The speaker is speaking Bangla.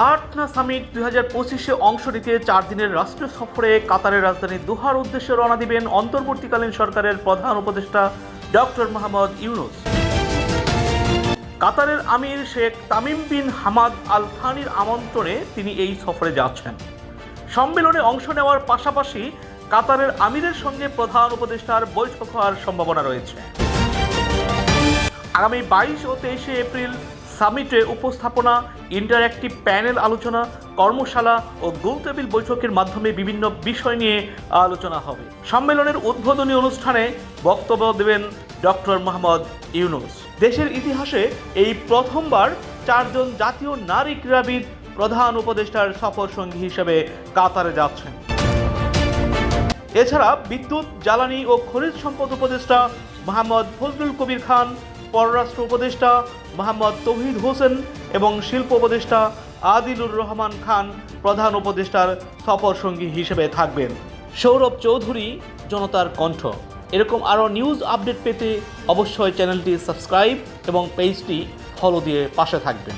আর্টনা সামিট দুই হাজার পঁচিশে অংশ নিতে চার দিনের রাষ্ট্রীয় সফরে কাতারের রাজধানী দোহার উদ্দেশ্যে রওনা দিবেন অন্তর্বর্তীকালীন সরকারের প্রধান উপদেষ্টা ডক্টর মোহাম্মদ ইউনুস। কাতারের আমির Sheikh Tamim bin Hamad Al থানির আমন্ত্রণে তিনি এই সফরে যাচ্ছেন। সম্মেলনে অংশ নেওয়ার পাশাপাশি কাতারের আমিরের সঙ্গে প্রধান উপদেষ্টার বৈঠক হওয়ার সম্ভাবনা রয়েছে। আগামী বাইশ ও তেইশে এপ্রিল সামিটে উপস্থাপনা, ইন্টারঅ্যাক্টিভ প্যানেল আলোচনা, কর্মশালা ও গোলটেবিল বৈঠকের মাধ্যমে বিভিন্ন বিষয় নিয়ে আলোচনা হবে। সম্মেলনের উদ্বোধনী অনুষ্ঠানে বক্তব্য দেবেন ডক্টর মোহাম্মদ ইউনুস। দেশের ইতিহাসে এই প্রথমবার চারজন জাতীয় নারী ক্রীড়াবিদ প্রধান উপদেষ্টার সফর সঙ্গী হিসেবে কাতারে যাচ্ছেন। এছাড়া বিদ্যুৎ, জ্বালানি ও খনিজ সম্পদ উপদেষ্টা মোহাম্মদ ফজলুল কবির খান পররাষ্ট্র উপদেষ্টা মোহাম্মদ তৌহিদ হোসেন এবং শিল্প উপদেষ্টা আদিলুর রহমান খান প্রধান উপদেষ্টার সফর সঙ্গী হিসেবে থাকবেন সৌরভ চৌধুরী, জনতার কণ্ঠ এরকম আরও নিউজ আপডেট পেতে অবশ্যই চ্যানেলটি সাবস্ক্রাইব এবং পেজটি ফলো দিয়ে পাশে থাকবেন.